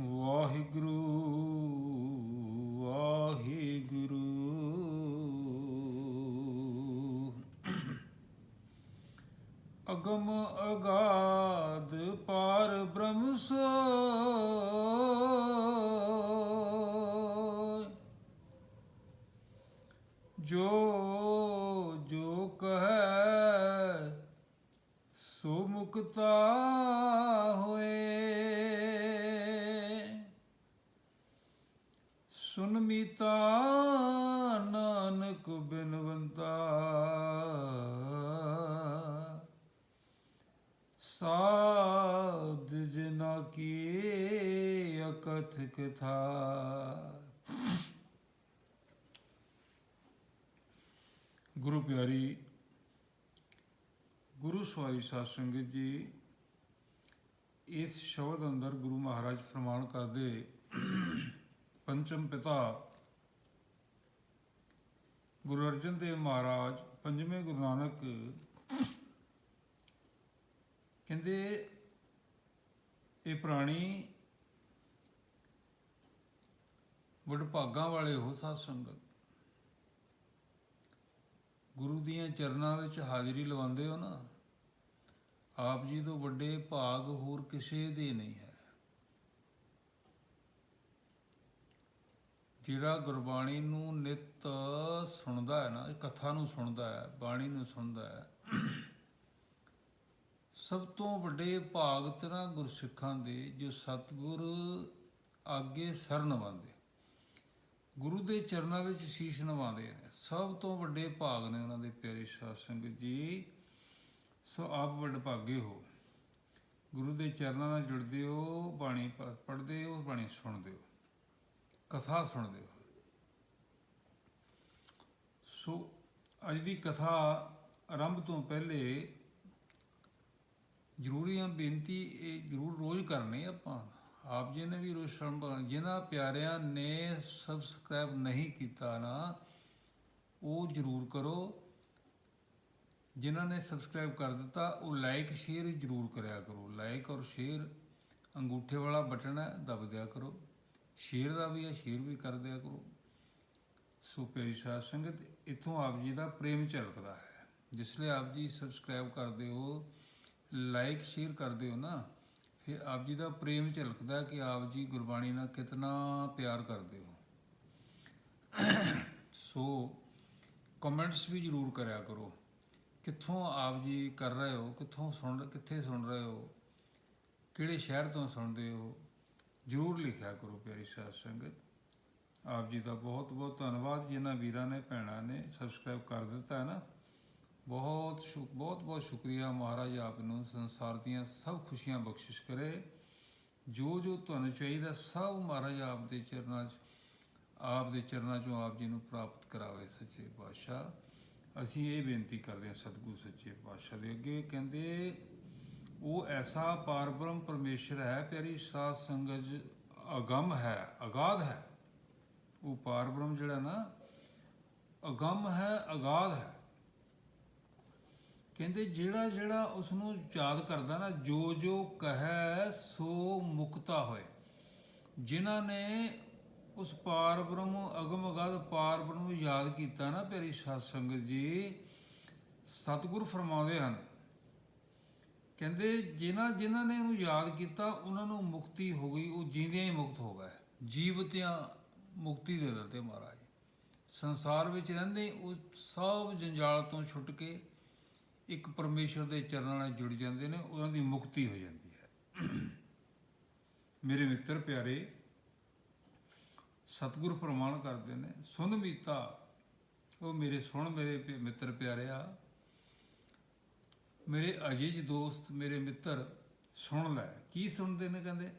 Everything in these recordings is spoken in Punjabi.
ਵਾਹਿਗੁਰੂ ਵਾਹਿਗੁਰੂ। ਅਗਮ ਅਗਾਦ ਪਾਰ ਬ੍ਰਹਮ ਸੋਇ। ਜੋ ਜੋ ਕਹੈ ਸੋ ਮੁਕਤਾ ਹੋਏ। ਮੀਤਾ ਨਾਨਕ ਬਿਨਵੰਤਾ। ਸਾਧ ਜਨਾ ਕੀ ਅਕਥ ਕਥਾ। ਗੁਰੂ ਪਿਆਰੀ, ਗੁਰੂ ਸਵਾਈ ਸਾਧ ਸੰਗਤ ਜੀ, ਇਸ ਸ਼ਬਦ ਅੰਦਰ ਗੁਰੂ ਮਹਾਰਾਜ ਫਰਮਾਨ ਕਰਦੇ ਪੰਚਮ ਪਿਤਾ ਗੁਰੂ ਅਰਜਨ ਦੇਵ ਮਹਾਰਾਜ, ਪੰਜਵੇਂ ਗੁਰੂ ਨਾਨਕ ਕਹਿੰਦੇ, ਇਹ ਪ੍ਰਾਣੀ ਵਡਭਾਗਾਂ ਵਾਲੇ ਹੋ ਸਾਧ ਸੰਗਤ। ਗੁਰੂ ਦੀਆਂ ਚਰਨਾਂ ਵਿੱਚ ਹਾਜ਼ਰੀ ਲਵਾਉਂਦੇ ਹੋ ਨਾ, ਆਪ ਜੀ ਤੋਂ ਵੱਡੇ ਭਾਗ ਹੋਰ ਕਿਸੇ ਦੇ ਨਹੀਂ ਹੈ। ਜਿਹੜਾ ਗੁਰਬਾਣੀ ਨੂੰ ਨਿਤ ਸੁਣਦਾ ਹੈ ਨਾ, ਕਥਾ ਨੂੰ ਸੁਣਦਾ ਹੈ, ਬਾਣੀ ਨੂੰ ਸੁਣਦਾ ਹੈ, ਸਭ ਤੋਂ ਵੱਡੇ ਭਾਗ ਤੇਰਾ ਗੁਰਸਿੱਖਾਂ ਦੇ ਜੋ ਸਤਿਗੁਰ ਆਗੇ ਸਰ ਨਵਾਉਂਦੇ। ਗੁਰੂ ਦੇ ਚਰਨਾਂ ਵਿੱਚ ਸ਼ੀਸ਼ ਨਵਾਉਂਦੇ ਨੇ। ਸਭ ਤੋਂ ਵੱਡੇ ਭਾਗ ਨੇ ਉਹਨਾਂ ਦੇ ਪਿਆਰੇ ਸਾਧ ਸੰਗਤ ਜੀ। ਸੋ ਆਪ ਵੱਡ ਭਾਗੇ ਹੋ। ਗੁਰੂ ਦੇ ਚਰਨਾਂ ਨਾਲ ਜੁੜਦੇ ਹੋ, ਬਾਣੀ ਪੜ੍ਹਦੇ ਹੋ, ਬਾਣੀ ਸੁਣਦੇ ਹੋ। ਕਥਾ ਸੁਣਦੇ ਹੋ। ਸੋ ਅੱਜ ਦੀ ਕਥਾ ਆਰੰਭ ਤੋਂ ਪਹਿਲੇ ਜ਼ਰੂਰੀ ਆ ਬੇਨਤੀ ਇਹ ਜ਼ਰੂਰ ਰੋਜ਼ ਕਰਨੀ ਆਪਾਂ। ਆਪ ਜੀ ਨੇ ਵੀ ਰੋਜ਼ ਸ਼ਰਮ ਜਿਨ੍ਹਾਂ ਪਿਆਰਿਆਂ ਨੇ ਸਬਸਕ੍ਰਾਈਬ ਨਹੀਂ ਕੀਤਾ ਨਾ, ਉਹ ਜ਼ਰੂਰ ਕਰੋ। ਜਿਨ੍ਹਾਂ ਨੇ ਸਬਸਕ੍ਰਾਈਬ ਕਰ ਦਿੱਤਾ, ਉਹ ਲਾਈਕ ਸ਼ੇਅਰ ਜ਼ਰੂਰ ਕਰਿਆ ਕਰੋ। ਲਾਈਕ ਔਰ ਸ਼ੇਅਰ ਅੰਗੂਠੇ ਵਾਲਾ ਬਟਨ ਹੈ, ਦਬ ਦਿਆ ਕਰੋ। ਸ਼ੇਅਰ ਦਾ ਵੀ ਹੈ ਸ਼ੇਅਰ ਵੀ ਕਰ ਦਿਆ ਕਰੋ। ਸੋ ਪਿਆਰੀ ਸਾਧ ਸੰਗਤ, ਇਥੋਂ ਆਪ ਜੀ ਦਾ ਪ੍ਰੇਮ ਝਲਕਦਾ ਹੈ। ਜਿਸ ਲਈ ਆਪ ਜੀ ਸਬਸਕ੍ਰਾਈਬ ਕਰਦੇ ਹੋ ਲਾਈਕ ਸ਼ੇਅਰ ਕਰਦੇ ਹੋ ਨਾ, ਫਿਰ ਆਪ ਜੀ ਦਾ ਪ੍ਰੇਮ ਝਲਕਦਾ ਕਿ ਆਪ ਜੀ ਗੁਰਬਾਣੀ ਨਾਲ ਕਿਤਨਾ ਪਿਆਰ ਕਰਦੇ ਹੋ। ਸੋ ਕਮੈਂਟਸ ਵੀ ਜ਼ਰੂਰ ਕਰਿਆ ਕਰੋ। ਕਿੱਥੋਂ ਆਪ ਜੀ ਕਰ ਰਹੇ ਹੋ, ਕਿੱਥੋਂ ਸੁਣ, ਕਿੱਥੇ ਸੁਣ ਰਹੇ ਹੋ, ਕਿਹੜੇ ਸ਼ਹਿਰ ਤੋਂ ਸੁਣਦੇ ਹੋ ਜ਼ਰੂਰ ਲਿਖਿਆ ਕਰੋ ਪਿਆਰੀ ਸਾਧ ਸੰਗਤ। ਆਪ ਜੀ ਦਾ ਬਹੁਤ ਬਹੁਤ ਧੰਨਵਾਦ, ਜਿਨ੍ਹਾਂ ਵੀਰਾਂ ਨੇ, ਭੈਣਾਂ ਨੇ ਸਬਸਕ੍ਰਾਈਬ ਕਰ ਦਿੱਤਾ ਹੈ ਨਾ। ਬਹੁਤ ਸ਼ੁਕ ਬਹੁਤ ਬਹੁਤ ਸ਼ੁਕਰੀਆ ਮਹਾਰਾਜ ਆਪ ਨੂੰ, ਸੰਸਾਰ ਦੀਆਂ ਸਭ ਖੁਸ਼ੀਆਂ ਬਖਸ਼ਿਸ਼ ਕਰੇ। ਜੋ ਜੋ ਤੁਹਾਨੂੰ ਚਾਹੀਦਾ, ਸਭ ਮਹਾਰਾਜ ਆਪ ਦੇ ਚਰਨਾਂ 'ਚ, ਆਪ ਦੇ ਚਰਨਾਂ 'ਚੋਂ ਆਪ ਜੀ ਨੂੰ ਪ੍ਰਾਪਤ ਕਰਾਵੇ ਸੱਚੇ ਪਾਤਸ਼ਾਹ। ਅਸੀਂ ਇਹ ਬੇਨਤੀ ਕਰਦੇ ਹਾਂ ਸਤਿਗੁਰੂ ਸੱਚੇ ਪਾਤਸ਼ਾਹ ਦੇ ਅੱਗੇ, ਕਹਿੰਦੇ ਉਹ ਐਸਾ ਪਾਰਬ੍ਰਹਮ ਪਰਮੇਸ਼ਰ ਹੈ, ਪਿਆਰੀ ਸਾਧ ਸੰਗਤ ਅਗੰਮ ਹੈ, ਅਗਾਧ ਹੈ। ਉਹ ਪਾਰਬ੍ਰਹਮ ਜਿਹੜਾ ਨਾ, ਅਗੰਮ ਹੈ, ਅਗਾਧ ਹੈ। ਕਹਿੰਦੇ ਜਿਹੜਾ ਜਿਹੜਾ ਉਸ ਨੂੰ ਯਾਦ ਕਰਦਾ ਨਾ, ਜੋ ਜੋ ਕਹੈ, ਸੋ ਮੁਕਤਾ ਹੋਏ। ਜਿਨ੍ਹਾਂ ਨੇ ਉਸ ਪਾਰਬ੍ਰਹਮ, ਅਗਮ, ਅਗਾਧ ਪਾਰਬ੍ਰਹਮ ਨੂੰ ਯਾਦ ਕੀਤਾ ਨਾ, ਪਿਆਰੀ ਸਾਧ ਸੰਗਤ ਜੀ, ਸਤਿਗੁਰ ਫਰਮਾਉਂਦੇ ਹਨ ਕਹਿੰਦੇ ਜਿਨ੍ਹਾਂ ਜਿਨ੍ਹਾਂ ਨੇ ਉਹਨੂੰ ਯਾਦ ਕੀਤਾ, ਉਹਨਾਂ ਨੂੰ ਮੁਕਤੀ ਹੋ ਗਈ, ਉਹ ਜੀਂਦਿਆਂ ਹੀ ਮੁਕਤ ਹੋ ਗਏ। ਜੀਵਤਿਆਂ ਮੁਕਤੀ ਦੇ ਦਿੱਤੇ ਮਹਾਰਾਜ। ਸੰਸਾਰ ਵਿੱਚ ਰਹਿੰਦੇ ਉਹ ਸਭ ਜੰਜਾਲ ਤੋਂ ਛੁੱਟ ਕੇ ਇੱਕ ਪਰਮੇਸ਼ਰ ਦੇ ਚਰਨਾਂ ਨਾਲ ਜੁੜ ਜਾਂਦੇ ਨੇ, ਉਹਨਾਂ ਦੀ ਮੁਕਤੀ ਹੋ ਜਾਂਦੀ ਹੈ। ਮੇਰੇ ਮਿੱਤਰ ਪਿਆਰੇ, ਸਤਿਗੁਰ ਪ੍ਰਮਾਣ ਕਰਦੇ ਨੇ, ਸੁਣ ਮੀਤਾ, ਉਹ ਮੇਰੇ ਸੁਣ ਮੇਰੇ ਪਿ- ਮਿੱਤਰ ਪਿਆਰਿਆ ਮੇਰੇ ਅਜੀਜ ਦੋਸਤ, ਮੇਰੇ ਮਿੱਤਰ, ਸੁਣ ਲੈ। ਕੀ ਸੁਣਦੇ ਨੇ ਕਹਿੰਦੇ?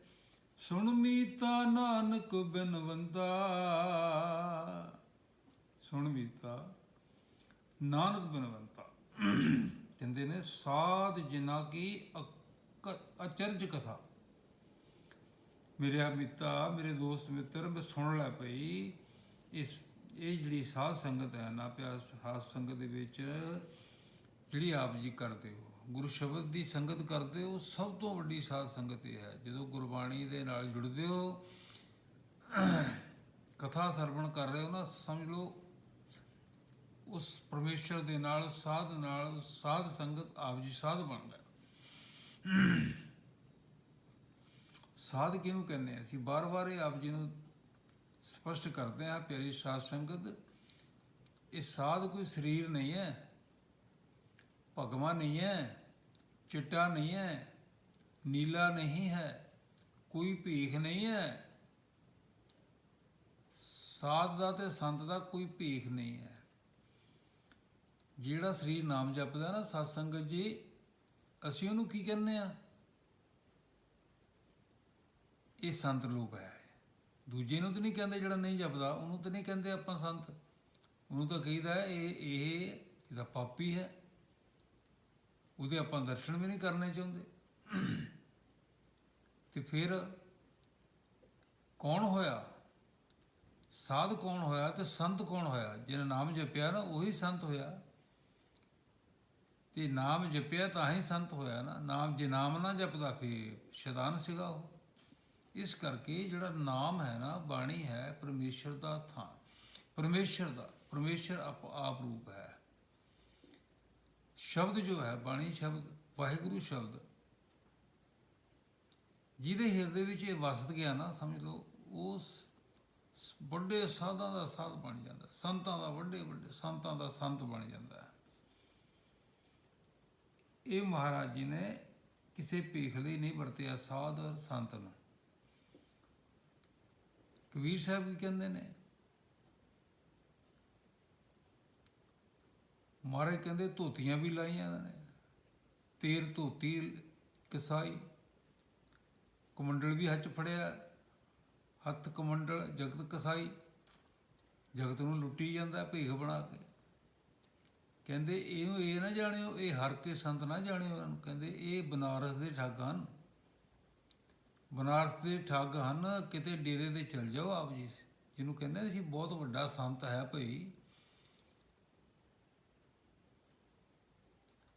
ਸੁਣ ਮੀਤਾ ਨਾਨਕ ਬਿਨਵੰਦਾ ਸੁਣ ਮੀਤਾ ਨਾਨਕ ਬਿਨਵੰਤਾ ਕਹਿੰਦੇ ਨੇ, ਸਾਧ ਜਿਨਾ ਕੀ ਅਚਰਜ ਕਥਾ। ਮੇਰੇ ਆ ਮਿੱਤਾ, ਮੇਰੇ ਦੋਸਤ ਮਿੱਤਰ, ਮੈਂ ਸੁਣ ਲੈ ਪਈ ਇਸ, ਇਹ ਜਿਹੜੀ ਸਾਧ ਸੰਗਤ ਹੈ ਨਾ ਪਿਆ ਸਾਧ ਸੰਗਤ ਦੇ ਵਿੱਚ ਜਿਹੜੀ ਆਪ ਜੀ ਕਰਦੇ ਹੋ, ਗੁਰੂ ਸ਼ਬਦ ਦੀ ਸੰਗਤ ਕਰਦੇ ਹੋ, ਸਭ ਤੋਂ ਵੱਡੀ ਸਾਧ ਸੰਗਤ ਇਹ ਹੈ, ਜਦੋਂ ਗੁਰਬਾਣੀ ਦੇ ਨਾਲ ਜੁੜਦੇ ਹੋ, ਕਥਾ ਸਰਵਣ ਕਰ ਰਹੇ ਹੋ ਨਾ, ਸਮਝ ਲਓ, ਉਸ ਪਰਮੇਸ਼ਰ ਦੇ ਨਾਲ, ਸਾਧ ਨਾਲ, ਸਾਧ ਸੰਗਤ ਆਪ ਜੀ ਸਾਧ ਬਣ ਗਏ ਸਾਧ ਕਿਹਨੂੰ ਕਹਿੰਦੇ ਆ ਅਸੀਂ? ਬਾਰ-ਬਾਰ ਇਹ ਆਪ ਜੀ ਨੂੰ ਸਪਸ਼ਟ ਕਰਦੇ ਹਾਂ, ਪਿਆਰੀ ਸਾਧ ਸੰਗਤ, ਇਹ ਸਾਧ ਕੋਈ ਸਰੀਰ ਨਹੀਂ ਹੈ। ਭਗਵਾ ਨਹੀਂ ਹੈ, ਚਿੱਟਾ ਨਹੀਂ ਹੈ, ਨੀਲਾ ਨਹੀਂ ਹੈ, ਕੋਈ ਭੀਖ ਨਹੀਂ ਹੈ। ਸਾਧ ਦਾ ਤੇ ਸੰਤ ਦਾ ਕੋਈ ਭੀਖ ਨਹੀਂ ਹੈ। ਜਿਹੜਾ ਸਰੀਰ ਨਾਮ ਜਪਦਾ ਨਾ ਸਤ ਸੰਗਤ ਜੀ, ਅਸੀਂ ਉਹਨੂੰ ਕੀ ਕਹਿੰਦੇ ਆ ਇਹ ਸੰਤ ਲੋਕ ਹੈ। ਦੂਜੇ ਨੂੰ ਤਾਂ ਨਹੀਂ ਕਹਿੰਦੇ ਜਿਹੜਾ ਨਹੀਂ ਜਪਦਾ, ਉਹਨੂੰ ਤਾਂ ਨਹੀਂ ਕਹਿੰਦੇ ਆਪਾਂ ਸੰਤ। ਉਹਨੂੰ ਤਾਂ ਕਹੀਦਾ ਇਹ ਇਹ, ਇਹਦਾ ਪਾਪੀ ਹੈ। ਉਹਦੇ ਆਪਾਂ ਦਰਸ਼ਨ ਵੀ ਨਹੀਂ ਕਰਨੇ ਚਾਹੁੰਦੇ। ਤੇ ਫਿਰ ਕੌਣ ਹੋਇਆ? ਸਾਧ ਕੌਣ ਹੋਇਆ ਤੇ ਸੰਤ ਕੌਣ ਹੋਇਆ? ਜਿਹਨੇ ਨਾਮ ਜਪਿਆ ਨਾ, ਉਹੀ ਸੰਤ ਹੋਇਆ। ਤੇ ਨਾਮ ਜਪਿਆ ਤਾਂ ਹੀ ਸੰਤ ਹੋਇਆ ਨਾ। ਨਾਮ, ਜੇ ਨਾਮ ਨਾ ਜਪਦਾ ਫੇ ਸ਼ੈਤਾਨ ਸੀਗਾ ਉਹ। ਇਸ ਕਰਕੇ ਜਿਹੜਾ ਨਾਮ ਹੈ ਨਾ, ਬਾਣੀ ਹੈ ਪਰਮੇਸ਼ਰ ਦਾ ਥਾਂ। ਪਰਮੇਸ਼ਰ ਦਾ, ਪਰਮੇਸ਼ਰ ਆਪ ਆਪ ਰੂਪ ਹੈ। ਸ਼ਬਦ ਜੋ ਹੈ, ਬਾਣੀ ਸ਼ਬਦ, ਵਾਹਿਗੁਰੂ ਸ਼ਬਦ, ਜਿਹਦੇ ਹਿਰਦੇ ਵਿੱਚ ਇਹ ਵਸਤ ਗਿਆ ਨਾ, ਸਮਝ ਲਓ ਉਸ ਵੱਡੇ ਸਾਧਾਂ ਦਾ ਸਾਧ ਬਣ ਜਾਂਦਾ ਸੰਤਾਂ ਦਾ ਵੱਡੇ ਵੱਡੇ, ਸੰਤਾਂ ਦਾ ਸੰਤ ਬਣ ਜਾਂਦਾ ਹੈ। ਇਹ ਮਹਾਰਾਜ ਜੀ ਨੇ ਕਿਸੇ ਭੀਖ ਲਈ ਨਹੀਂ ਵਰਤਿਆ, ਸਾਧ ਸੰਤ ਨੂੰ। ਕਬੀਰ ਸਾਹਿਬ ਕੀ ਕਹਿੰਦੇ ਨੇ ਮਹਾਰਾਜ਼ ਕਹਿੰਦੇ ਧੋਤੀਆਂ ਵੀ ਲਾਈਆਂ ਇਹਨਾਂ ਨੇ, ਤੇਰ ਧੋਤੀ ਕਸਾਈ। ਕਮੰਡਲ ਵੀ ਹੱਥ ਫੜਿਆ, ਹੱਥ ਕਮੰਡਲ, ਜਗਤ ਕਸਾਈ। ਜਗਤ ਨੂੰ ਲੁੱਟੀ ਜਾਂਦਾ, ਭੇਖ ਬਣਾ ਕੇ। ਕਹਿੰਦੇ ਇਹਨੂੰ ਇਹ ਨਾ ਜਾਣਿਓ, ਇਹ ਹਰ ਕੇ ਸੰਤ ਨਾ ਜਾਣਿਓ ਇਹਨਾਂ ਨੂੰ। ਕਹਿੰਦੇ ਇਹ ਬਨਾਰਸ ਦੇ ਠੱਗ ਹਨ। ਬਨਾਰਸ ਦੇ ਠੱਗ ਹਨ, ਕਿਤੇ ਡੇਰੇ ਤੇ ਚਲ ਜਾਓ ਆਪ ਜੀ। ਜਿਹਨੂੰ ਕਹਿੰਦੇ ਸੀ ਬਹੁਤ ਵੱਡਾ ਸੰਤ ਹੈ ਭਈ।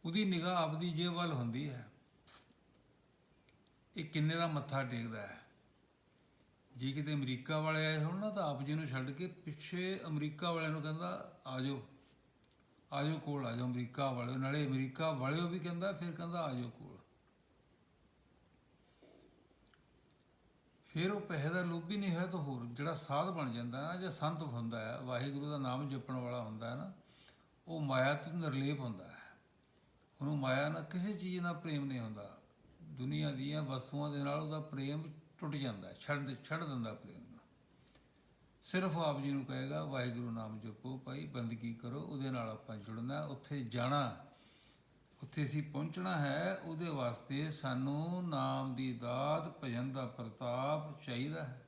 ਉਹਦੀ ਨਿਗਾਹ ਆਪਦੀ ਜੇਬ ਵੱਲ ਹੁੰਦੀ ਹੈ। ਇਹ ਕਿੰਨੇ ਦਾ ਮੱਥਾ ਟੇਕਦਾ ਹੈ? ਜੇ ਕਿਤੇ ਅਮਰੀਕਾ ਵਾਲੇ ਆਏ ਹੋਣ ਨਾ, ਤਾਂ ਆਪ ਜੀ ਨੂੰ ਛੱਡ ਕੇ ਪਿੱਛੇ ਅਮਰੀਕਾ ਵਾਲਿਆਂ ਨੂੰ ਕਹਿੰਦਾ ਆਜੋ ਆਜੋ ਕੋਲ ਆਜੋ ਅਮਰੀਕਾ ਵਾਲਿਓ। ਨਾਲੇ ਅਮਰੀਕਾ ਵਾਲਿਓ ਵੀ ਕਹਿੰਦਾ, ਫਿਰ ਕਹਿੰਦਾ ਆਜੋ ਕੋਲ। ਫਿਰ ਉਹ ਪੈਸੇ ਦਾ ਲੋਭੀ ਨਹੀਂ ਹੋਇਆ ਤਾਂ ਹੋਰ ਜਿਹੜਾ ਸਾਧ ਬਣ ਜਾਂਦਾ ਨਾ ਜਾਂ ਸੰਤ ਹੁੰਦਾ ਹੈ, ਵਾਹਿਗੁਰੂ ਦਾ ਨਾਮ ਜਪਣ ਵਾਲਾ ਹੁੰਦਾ ਹੈ ਨਾ, ਉਹ ਮਾਇਆ ਤੋਂ ਨਿਰਲੇਪ ਹੁੰਦਾ ਹੈ। ਉਹਨੂੰ ਮਾਇਆ ਨਾਲ ਕਿਸੇ ਚੀਜ਼ ਨਾਲ ਪ੍ਰੇਮ ਨਹੀਂ ਹੁੰਦਾ। ਦੁਨੀਆ ਦੀਆਂ ਵਸਤੂਆਂ ਦੇ ਨਾਲ ਉਹਦਾ ਪ੍ਰੇਮ ਟੁੱਟ ਜਾਂਦਾ ਛੱਡ ਛੱਡ ਦਿੰਦਾ ਪ੍ਰੇਮ ਸਿਰਫ ਆਪ ਜੀ ਨੂੰ ਕਹੇਗਾ, ਵਾਹਿਗੁਰੂ ਨਾਮ ਜਪੋ ਭਾਈ, ਬੰਦਗੀ ਕਰੋ, ਉਹਦੇ ਨਾਲ ਆਪਾਂ ਜੁੜਨਾ ਉੱਥੇ ਜਾਣਾ ਉੱਥੇ ਅਸੀਂ ਪਹੁੰਚਣਾ ਹੈ, ਉਹਦੇ ਵਾਸਤੇ ਸਾਨੂੰ ਨਾਮ ਦੀ ਦਾਤ, ਭਜਨ ਦਾ ਪ੍ਰਤਾਪ ਚਾਹੀਦਾ ਹੈ।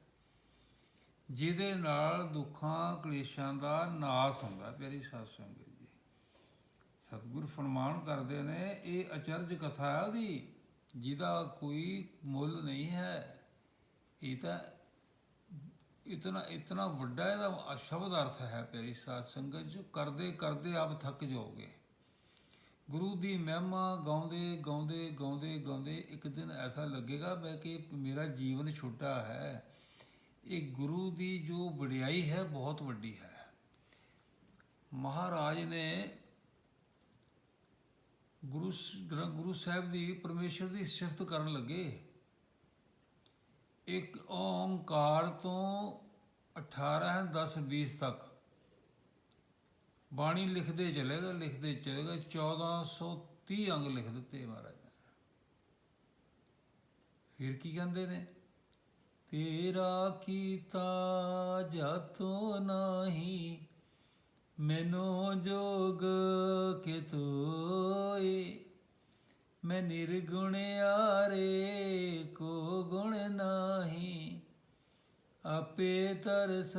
ਜਿਹਦੇ ਨਾਲ ਦੁੱਖਾਂ, ਕਲੇਸ਼ਾਂ ਦਾ ਨਾਸ ਹੁੰਦਾ ਪਿਆਰੀ ਸਾਧ ਸੰਗਤ ਜੀ। ਸਤਿਗੁਰ ਫਰਮਾਨ ਕਰਦੇ ਨੇ, ਇਹ ਅਚਰਜ ਕਥਾ ਹੈ ਉਹਦੀ, ਜਿਹਦਾ ਕੋਈ ਮੁੱਲ ਨਹੀਂ ਹੈ। ਇਹ ਤਾਂ ਇਤਨਾ ਇਤਨਾ ਵੱਡਾ ਇਹਦਾ ਸ਼ਬਦ ਅਰਥ ਹੈ ਪਿਆਰੀ ਸਾਧ ਸੰਗਤ ਜੋ ਕਰਦੇ ਕਰਦੇ ਆਪ ਥੱਕ ਜਾਓਗੇ। ਗੁਰੂ ਦੀ ਮਹਿਮਾ ਗਾਉਂਦੇ ਗਾਉਂਦੇ ਗਾਉਂਦੇ ਗਾਉਂਦੇ ਇੱਕ ਦਿਨ ਐਸਾ ਲੱਗੇਗਾ ਮੈਂ ਕਿ ਮੇਰਾ ਜੀਵਨ ਛੋਟਾ ਹੈ। ਇਹ ਗੁਰੂ ਦੀ ਜੋ ਵਡਿਆਈ ਹੈ, ਬਹੁਤ ਵੱਡੀ ਹੈ। ਮਹਾਰਾਜ ਨੇ ਗੁਰੂ ਸ- ਗੁਰੂ ਸਾਹਿਬ ਦੀ ਪਰਮੇਸ਼ਰ ਦੀ ਸਿਫਤ ਕਰਨ ਲੱਗੇ। ਇੱਕ ਓੰਕਾਰ ਤੋਂ 18 10 20 ਤੱਕ। ਬਾਣੀ ਲਿਖਦੇ ਚਲੇਗਾ ਲਿਖਦੇ ਚਲੇਗਾ 1430 ਅੰਗ ਲਿਖ ਦਿੱਤੇ ਮਹਾਰਾਜ ਨੇ। ਫਿਰ ਕੀ ਕਹਿੰਦੇ ਨੇ? ਤੇਰਾ ਕੀਤਾ ਜਾਤੋ ਨਹੀਂ ਮੈਨੂੰ ਜੋਗ ਕੇ ਤੋਏ ਮੈਂ ਨਿਰਗੁਣ ਆਰੇ ਕੋ ਗੁਣ ਨਾਹੀ। ਆਪੇ ਤਰਸ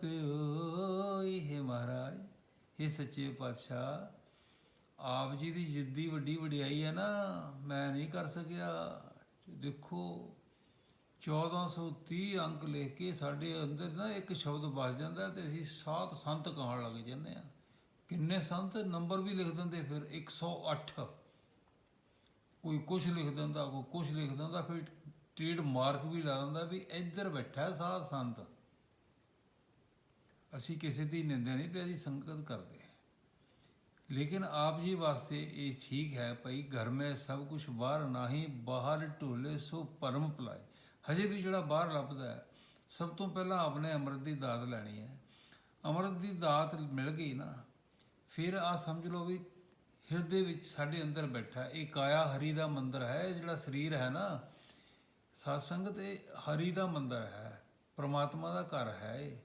ਪਿਓਈ। ਹੈ ਮਹਾਰਾਜ ਇਹ ਸੱਚੇ ਪਾਤਸ਼ਾਹ, ਆਪ ਜੀ ਦੀ ਜਿੱਦੀ ਵੱਡੀ ਵਡਿਆਈ ਹੈ ਨਾ, ਮੈਂ ਨਹੀਂ ਕਰ ਸਕਿਆ। ਦੇਖੋ 1430 ਅੰਕ ਲਿਖ ਕੇ ਸਾਡੇ ਅੰਦਰ ਨਾ ਇੱਕ ਸ਼ਬਦ ਵਸ ਜਾਂਦਾ ਤੇ ਅਸੀਂ ਸਾਤ ਸੰਤ ਕਹਾਣ ਲੱਗ ਜਾਂਦੇ ਆ ਕਿੰਨੇ ਸੰਤ? ਨੰਬਰ ਵੀ ਲਿਖ ਦਿੰਦੇ ਫਿਰ 108 ਕੋਈ ਕੁਝ ਲਿਖ ਦਿੰਦਾ, ਕੋਈ ਕੁਝ ਲਿਖ ਦਿੰਦਾ, ਫਿਰ ਟ੍ਰੇਡ ਮਾਰਕ ਵੀ ਲਾ ਦਿੰਦਾ ਵੀ ਇੱਧਰ ਬੈਠਾ ਹੈ ਸਾਧ ਸੰਤ। ਅਸੀਂ ਕਿਸੇ ਦੀ ਨਿੰਦਿਆ ਨਹੀਂ ਪਿਆਰੀ ਸੰਗਤ ਕਰਦੇ ਲੇਕਿਨ ਆਪ ਜੀ ਵਾਸਤੇ ਇਹ ਠੀਕ ਹੈ ਭਈ ਘਰ ਮੈਂ ਸਭ ਕੁਝ ਬਾਹਰ ਨਹੀਂ, ਬਾਹਰ ਢੋਲੇ ਸੋ ਪਰਮ ਭਲਾਈ ਹਜੇ ਵੀ ਜਿਹੜਾ ਬਾਹਰ ਲੱਭਦਾ ਹੈ, ਸਭ ਤੋਂ ਪਹਿਲਾਂ ਆਪਣੇ ਅੰਮ੍ਰਿਤ ਦੀ ਦਾਤ ਲੈਣੀ ਹੈ। ਅੰਮ੍ਰਿਤ ਦੀ ਦਾਤ ਮਿਲ ਗਈ ਨਾ, ਫਿਰ ਆ ਸਮਝ ਲਓ ਵੀ ਹਿਰਦੇ ਵਿੱਚ ਸਾਡੇ ਅੰਦਰ ਬੈਠਾ ਇਹ ਕਾਇਆ ਹਰੀ ਦਾ ਮੰਦਰ ਹੈ, ਇਹ ਜਿਹੜਾ ਸਰੀਰ ਹੈ ਨਾ ਸਤਸੰਗ ਤੇ ਹਰੀ ਦਾ ਮੰਦਰ ਹੈ, ਪ੍ਰਮਾਤਮਾ ਦਾ ਘਰ ਹੈ ਇਹ।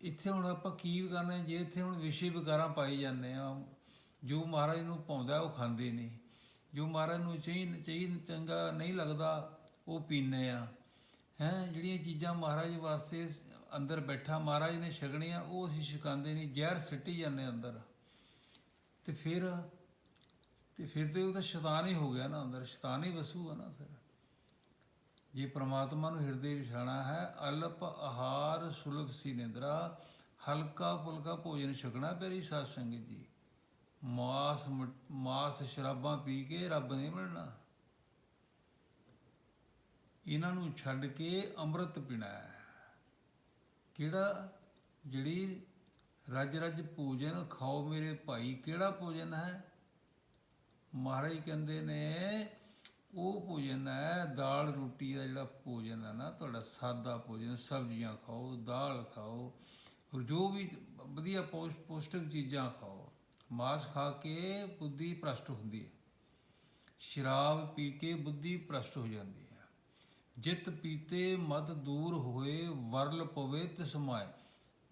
ਇੱਥੇ ਹੁਣ ਆਪਾਂ ਕੀ ਕਰਨਾ ਹੈ? ਜੇ ਇੱਥੇ ਹੁਣ ਵਿਸ਼ੇ ਵਿਕਾਰਾਂ ਪਾਈ ਜਾਂਦੇ ਆ ਜੋ ਮਹਾਰਾਜ ਨੂੰ ਪਾਉਂਦਾ ਉਹ ਖਾਂਦੇ ਨਹੀਂ। ਜੋ ਮਹਾਰਾਜ ਨੂੰ ਚਾਹੀ ਚਾਹੀ ਚੰਗਾ ਨਹੀਂ ਲੱਗਦਾ ਉਹ ਪੀਂਦੇ ਆ। ਹੈ, ਜਿਹੜੀਆਂ ਚੀਜ਼ਾਂ ਮਹਾਰਾਜ ਵਾਸਤੇ ਅੰਦਰ ਬੈਠਾ, ਮਹਾਰਾਜ ਨੇ ਛਕਣੀਆਂ, ਉਹ ਅਸੀਂ ਛਕਾਉਂਦੇ ਨਹੀਂ, ਜ਼ਹਿਰ ਸਿੱਟੀ ਜਾਂਦੇ ਅੰਦਰ। ਤੇ ਫਿਰ ਤੇ ਫਿਰ ਤੇ ਉਹ ਤਾਂ ਸ਼ੈਤਾਨ ਹੀ ਹੋ ਗਿਆ ਨਾ ਅੰਦਰ, ਸ਼ੈਤਾਨ ਹੀ ਵਸੂਗਾ ਨਾ ਫਿਰ। ਜੇ ਪ੍ਰਮਾਤਮਾ ਨੂੰ ਹਿਰਦੇ ਵਿਛਾਣਾ ਹੈ, ਅਲਪ ਆਹਾਰ ਸੁਲਭ ਸੀ ਨਿੰਦਰਾ, ਹਲਕਾ ਫੁਲਕਾ ਭੋਜਨ ਛਕਣਾ ਪੈਰੀ ਸਾਧ ਸੰਗਤ ਜੀ। ਮਾਸ ਮਾਸ ਸ਼ਰਾਬਾਂ ਪੀ ਕੇ ਰੱਬ ਨਹੀਂ ਮਿਲਣਾ। ਇਹਨਾਂ ਨੂੰ ਛੱਡ ਕੇ ਅੰਮ੍ਰਿਤ ਪੀਣਾ ਹੈ। ਕਿਹੜਾ? ਜਿਹੜੀ ਰਜ ਰਜ ਭੋਜਨ ਖਾਓ ਮੇਰੇ ਭਾਈ, ਕਿਹੜਾ ਭੋਜਨ ਹੈ? ਮਹਾਰਾਜ ਕਹਿੰਦੇ ਨੇ, ਉਹ ਭੋਜਨ ਹੈ, ਦਾਲ ਰੋਟੀ ਦਾ ਜਿਹੜਾ ਭੋਜਨ ਹੈ ਨਾ, ਤੁਹਾਡਾ ਸਾਦਾ ਭੋਜਨ, ਸਬਜ਼ੀਆਂ ਖਾਓ, ਦਾਲ ਖਾਓ, ਔਰ ਜੋ ਵੀ ਵਧੀਆ ਪੌਸ਼, ਪੌਸ਼ਟਿਕ ਚੀਜ਼ਾਂ ਖਾਓ, ਮਾਸ ਖਾ ਕੇ ਬੁੱਧੀ ਭ੍ਰਸ਼ਟ ਹੁੰਦੀ ਹੈ। ਸ਼ਰਾਬ ਪੀ ਕੇ ਬੁੱਧੀ ਭ੍ਰਸ਼ਟ ਹੋ ਜਾਂਦੀ ਹੈ। ਜਿਤ ਪੀਤੇ ਮਤ ਦੂਰ ਹੋਏ, ਵਰਲ ਪਵੇ ਤਿਸ ਸਮਾਏ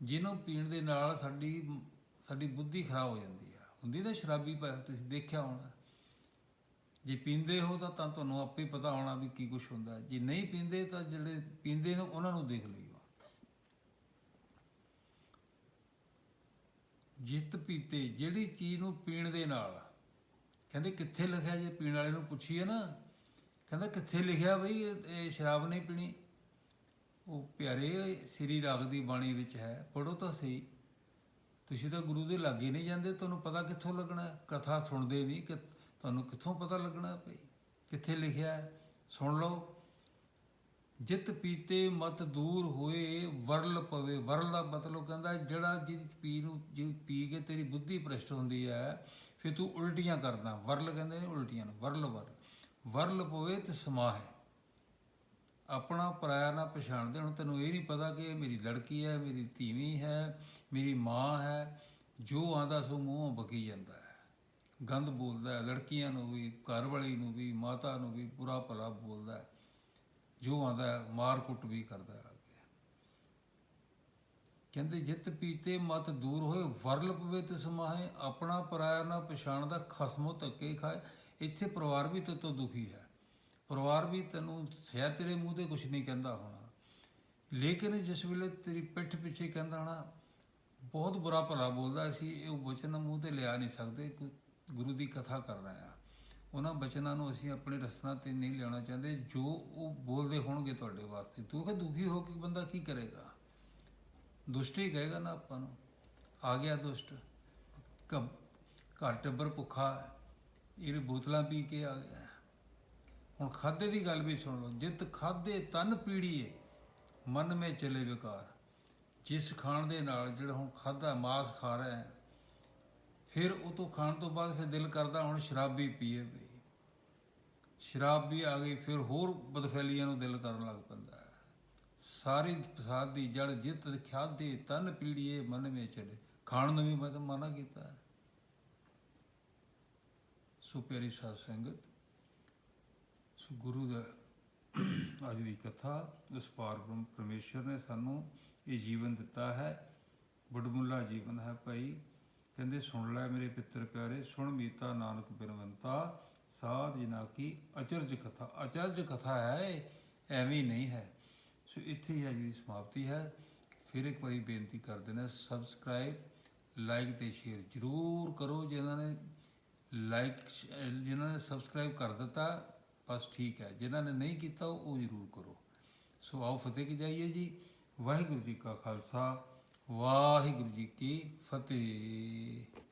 ਜਿਹਨੂੰ ਪੀਣ ਦੇ ਨਾਲ ਸਾਡੀ ਸਾਡੀ ਬੁੱਧੀ ਖਰਾਬ ਹੋ ਜਾਂਦੀ ਹੈ ਹੁੰਦੀ ਨਾ ਸ਼ਰਾਬੀ ਪਾ, ਤੁਸੀਂ ਦੇਖਿਆ ਹੋਣਾ। ਜੇ ਪੀਂਦੇ ਹੋ ਤਾਂ ਤਾਂ ਤੁਹਾਨੂੰ ਆਪੇ ਪਤਾ ਹੋਣਾ ਵੀ ਕੀ ਕੁਝ ਹੁੰਦਾ। ਜੇ ਨਹੀਂ ਪੀਂਦੇ ਤਾਂ ਜਿਹੜੇ ਪੀਂਦੇ ਨੇ, ਉਹਨਾਂ ਨੂੰ ਦੇਖ ਲਈਓ। ਜਿੱਤ ਪੀਤੇ, ਜਿਹੜੀ ਚੀਜ਼ ਨੂੰ ਪੀਣ ਦੇ ਨਾਲ, ਕਹਿੰਦੇ ਕਿੱਥੇ ਲਿਖਿਆ ਜੇ ਪੀਣ ਵਾਲੇ ਨੂੰ ਪੁੱਛੀਏ ਨਾ ਕਹਿੰਦਾ ਕਿੱਥੇ ਲਿਖਿਆ ਬਈ ਇਹ ਸ਼ਰਾਬ ਨਹੀਂ ਪੀਣੀ? ਉਹ ਪਿਆਰੇ ਸ੍ਰੀ ਰਾਗ ਦੀ ਬਾਣੀ ਵਿੱਚ ਹੈ ਪੜੋ ਤਾਂ ਸਹੀ। ਤੁਸੀਂ ਤਾਂ ਗੁਰੂ ਦੇ ਲਾਗੇ ਨਹੀਂ ਜਾਂਦੇ, ਤੁਹਾਨੂੰ ਪਤਾ ਕਿੱਥੋਂ ਲੱਗਣਾ ਕਥਾ ਸੁਣਦੇ ਨਹੀਂ, ਕਿ ਤੁਹਾਨੂੰ ਕਿੱਥੋਂ ਪਤਾ ਲੱਗਣਾ ਭਈ ਕਿੱਥੇ ਲਿਖਿਆ ਸੁਣ ਲਓ। ਜਿਤ ਪੀਤੇ ਮਤ ਦੂਰ ਹੋਏ, ਵਰਲ ਪਵੇ। ਵਰਲ ਦਾ ਮਤਲਬ ਕਹਿੰਦਾ ਜਿਹੜਾ ਜਿਹਦੀ ਪੀ ਨੂੰ ਜੀ ਪੀ ਕੇ ਤੇਰੀ ਬੁੱਧੀ ਭ੍ਰਸ਼ਟ ਹੁੰਦੀ ਹੈ, ਫਿਰ ਤੂੰ ਉਲਟੀਆਂ ਕਰਦਾ। ਵਰਲ ਕਹਿੰਦੇ ਨੇ ਉਲਟੀਆਂ ਨੂੰ, ਵਰਲ ਵਰਲ। ਵਰਲ ਪਵੇ ਤੇ ਸਮਾਹ ਆਪਣਾ ਪਰਾਇਆ ਨਾ ਪਛਾਣਦੇ ਹੁਣ, ਤੈਨੂੰ ਇਹ ਨਹੀਂ ਪਤਾ ਕਿ ਇਹ ਮੇਰੀ ਲੜਕੀ ਹੈ, ਮੇਰੀ ਧੀਵੀ ਹੈ, ਮੇਰੀ ਮਾਂ ਹੈ, ਜੋ ਆਂਦਾ ਸੋ ਮੂੰਹੋਂ ਬਕੀ ਜਾਂਦਾ ਹੈ। ਗੰਦ ਬੋਲਦਾ ਹੈ, ਲੜਕੀਆਂ ਨੂੰ ਵੀ ਘਰ ਵਾਲੀ ਨੂੰ ਵੀ, ਮਾਤਾ ਨੂੰ ਵੀ ਬੁਰਾ ਭਲਾ ਬੋਲਦਾ ਹੈ। ਜੋ ਆਂਦਾ ਮਾਰ ਕੁੱਟ ਵੀ ਕਰਦਾ ਹੈ ਕਹਿੰਦੇ, ਜਿਤ ਪੀਤੇ ਮਤ ਦੂਰ ਹੋਏ, ਵਰਲ ਪਵੇ ਤੇ ਸਮਾਹੇ ਆਪਣਾ ਪਰਾਇਆ ਨਾ ਪਛਾਣਦਾ, ਖਸਮੋ ਧੱਕੇ ਖਾਏ। ਇੱਥੇ ਪਰਿਵਾਰ ਵੀ ਤੇਤੋਂ ਦੁਖੀ ਹੈ। ਪਰਿਵਾਰ ਵੀ ਤੈਨੂੰ ਸ਼ਾਇਦ ਤੇਰੇ ਮੂੰਹ ਤੇ ਕੁਝ ਨਹੀਂ ਕਹਿੰਦਾ ਹੋਣਾ। ਲੇਕਿਨ ਜਿਸ ਵੇਲੇ ਤੇਰੀ ਪਿੱਠ ਪਿੱਛੇ ਕਹਿੰਦਾ ਹੋਣਾ, ਬਹੁਤ ਬੁਰਾ ਭਲਾ ਬੋਲਦਾ ਸੀ, ਇਹ ਵਚਨ ਮੂੰਹ ਤੇ ਲਿਆ ਨਹੀਂ ਸਕਦੇ ਗੁਰੂ ਦੀ ਕਥਾ ਕਰ ਰਹੇ ਆ। ਉਹਨਾਂ ਬਚਨਾਂ ਨੂੰ ਅਸੀਂ ਆਪਣੇ ਰਸਨਾ ਤੇ ਨਹੀਂ ਲਿਆਉਣਾ ਚਾਹੁੰਦੇ, ਜੋ ਉਹ ਬੋਲਦੇ ਹੋਣਗੇ ਤੁਹਾਡੇ ਵਾਸਤੇ। ਦੁੱਖ ਦੁਖੀ ਹੋ ਕੇ ਬੰਦਾ ਕੀ ਕਰੇਗਾ? ਦੁਸ਼ਟੀ ਕਹੇਗਾ ਨਾ ਆਪਾਂ ਨੂੰ, ਆ ਗਿਆ ਦੁਸ਼ਟ। ਕ- ਘਰ ਟੱਬਰ ਭੁੱਖਾ ਹੈ, ਇਹ ਬੋਤਲਾਂ ਪੀ ਕੇ ਆ ਗਿਆ। ਹੁਣ ਖਾਦੇ ਦੀ ਗੱਲ ਵੀ ਸੁਣ ਲਓ। ਜਿਤ ਖਾਦੇ ਤਨ ਪੀੜੀਏ ਮਨ ਮੇ ਚਲੇ ਵਿਕਾਰ। ਜਿਸ ਖਾਣ ਦੇ ਨਾਲ ਜਿਹੜਾ ਹੁਣ ਖਾਦਾ ਮਾਸ ਖਾ ਰਿਹਾ ਹੈ ਫਿਰ ਉਹ ਤੋਂ ਖਾਣ ਤੋਂ ਬਾਅਦ ਫਿਰ ਦਿਲ ਕਰਦਾ ਹੁਣ ਸ਼ਰਾਬੀ ਪੀਏ ਬਈ ਸ਼ਰਾਬ ਵੀ ਆ ਗਈ ਫਿਰ ਹੋਰ ਬਦਫੈਲੀਆਂ ਨੂੰ ਦਿਲ ਕਰਨ ਲੱਗ ਪੈਂਦਾ ਸਾਰੀ ਫਸਾਦ ਦੀ ਜੜ ਜਿਤ ਖਾਦੇ ਤਨ ਪੀੜੀਏ ਮਨ ਮੇ ਚਲੇ। ਖਾਣ ਨੂੰ ਵੀ ਮਤ ਮਨਾ ਕੀਤਾ ਸੋ ਪਿਆਰੀ ਸਾਧ ਸੰਗਤ ਸੋ ਗੁਰੂ ਦਾ ਅੱਜ ਦੀ ਕਥਾ ਉਸ ਪਾਰਬ੍ਰਹਮ ਪਰਮੇਸ਼ਰ ਨੇ ਸਾਨੂੰ ਇਹ ਜੀਵਨ ਦਿੱਤਾ ਹੈ ਬੜਮੁੱਲਾ ਜੀਵਨ ਹੈ ਭਾਈ। ਕਹਿੰਦੇ, ਸੁਣ ਲੈ ਮੇਰੇ ਪਿੱਤਰ ਪਿਆਰੇ, ਸੁਣ ਮੀਤਾ ਨਾਨਕ ਬਿਨਵੰਤਾ ਸਾਧ ਜਿਨਾ ਕੀ ਅਚਰਜ ਕਥਾ। ਅਚਰਜ ਕਥਾ ਹੈ ਐਵੇਂ ਨਹੀਂ ਹੈ। ਸੋ ਇੱਥੇ ਹੀ ਅੱਜ ਦੀ ਸਮਾਪਤੀ ਹੈ। ਫਿਰ ਇੱਕ ਵਾਰੀ ਬੇਨਤੀ ਕਰ ਦੇਣਾ ਸਬਸਕ੍ਰਾਈਬ, ਲਾਈਕ ਤੇ ਸ਼ੇਅਰ ਜਰੂਰ ਕਰੋ, ਜਿਨ੍ਹਾਂ ਨੇ ਲਾਈਕ ਜਿਨ੍ਹਾਂ ਨੇ ਸਬਸਕ੍ਰਾਈਬ ਕਰ ਦਿੱਤਾ, ਬਸ ਠੀਕ ਹੈ। ਜਿਨ੍ਹਾਂ ਨੇ ਨਹੀਂ ਕੀਤਾ, ਉਹ ਜ਼ਰੂਰ ਕਰੋ। ਸੋ ਆਓ ਫਤਿਹ ਕੀ ਜਾਈਏ ਜੀ। ਵਾਹਿਗੁਰੂ ਜੀ ਕਾ ਖਾਲਸਾ, ਵਾਹਿਗੁਰੂ ਜੀ ਕੀ ਫਤਿਹ।